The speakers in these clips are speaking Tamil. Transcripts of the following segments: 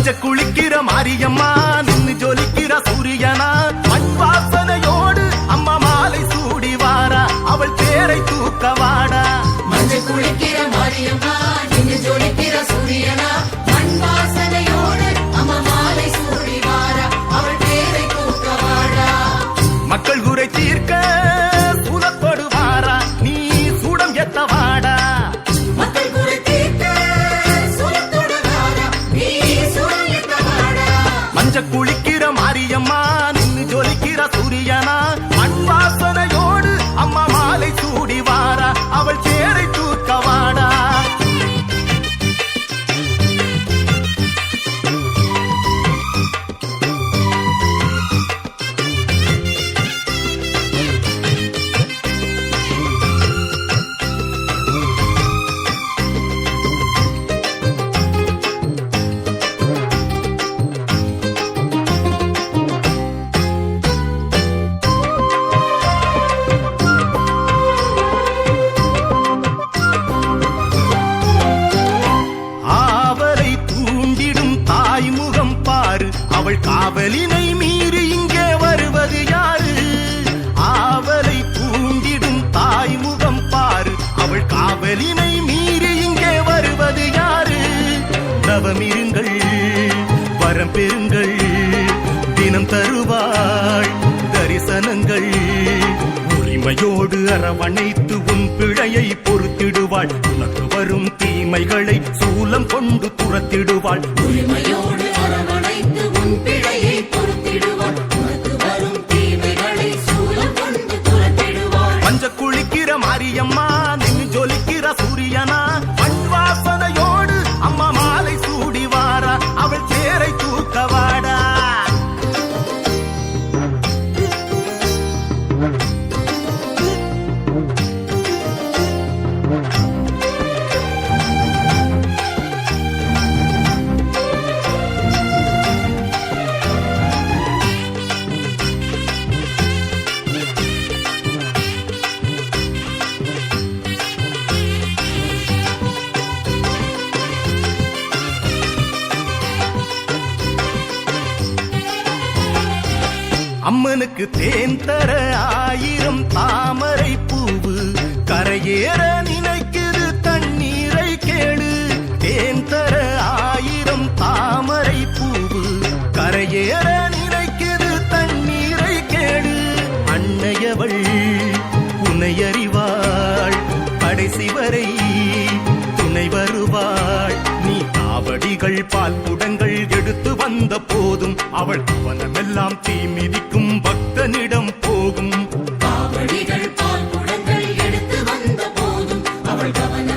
மஞ்ச குளிக்கிற மாரியம்மா நின்னு ஜொலிக்கிற சூரியனா? மஞ்ச அவள் காவலினை மீறி இங்கே வருவது யாரு? ஆவலை தூண்டிடும் தாய் முகம் பாரு. அவள் காவலினை மீறி இங்கே வருவது யாரு? தவமிருங்கள் வரம் பெறுங்கள் தினம் தருவாள் தரிசனங்கள். உரிமையோடு அரவணைத்து உன் பிழையை பொறுத்திடுவாள். உனக்கு வரும் தீமைகளை சூலம் கொண்டு துரத்திடுவாள். உரிமையோடு அம்மனுக்கு தேன் தர ஆயிரம் தாமரை பூவு. கரையேற நினைக்குது தண்ணீரை கேடு தேன் தர ஆயிரம் தாமரை பூவு. கரையேற நினைக்குது தண்ணீரை கேடு அன்னையவள் உன்னை கடைசி வரை துணை வருவாள். நீ காவடிகள் பால் குடங்கள் எடுத்து வந்த போதும் அவள் அவனமெல்லாம் தீ அவள் கவனமெல்லாம்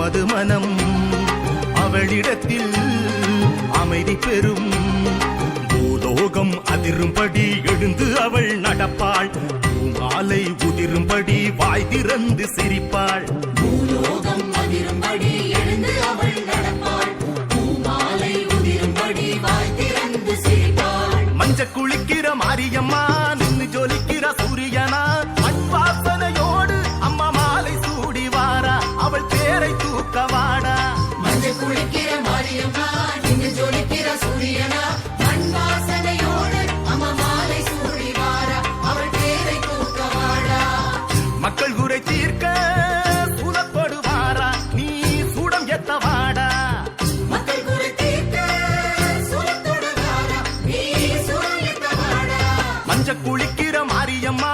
நமது மனம் அவளிடத்தில் அமைதி பெறும். பூலோகம் அதிரும்படி எழுந்து அவள் நடப்பாள். பூமாலை உதிரும்படி வாய் திறந்து சிரிப்பாள். குளிக்கிற மாரியம்மா